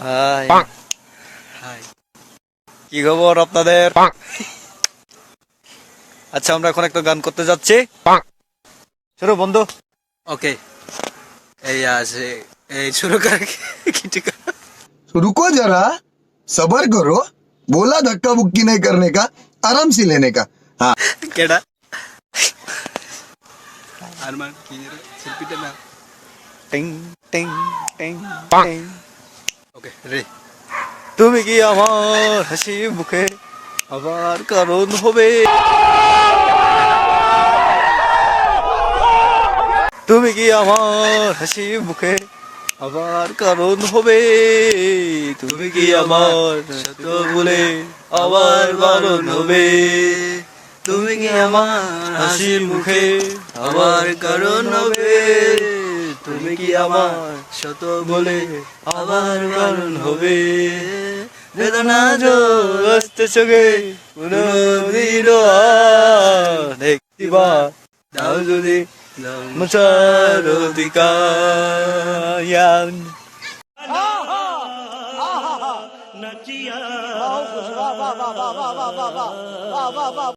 High high কি খবর আপনাদের আচ্ছা আমরা এখন একটা গান করতে যাচ্ছি শুরু বন্ধু ওকে এই আছে এই শুরু কর কি ঠিক रुको जरा सबर करो बोला धक्का बुक्की नहीं करने का आराम से लेने का हाँ কেডা আরমান কি রে শিল্পীটা না টিং টিং টিং টিং ওকে রে তুমি কি আমার হাসি মুখে আবার কারণ হবে? তুমি কি আমার হাসি মুখে আবার কারণ হবে? তুমি কি আমার সত্য বলে আবার বারণ হবে? তুমি কি আমার হাসি মুখে আবার কারণ হবে? তুমি কি আমার শত বলে আবার কারণ হবে বেদনা জস্তে চোখে কোনদিন দেখতিবা দাও যদি মশার অধিকার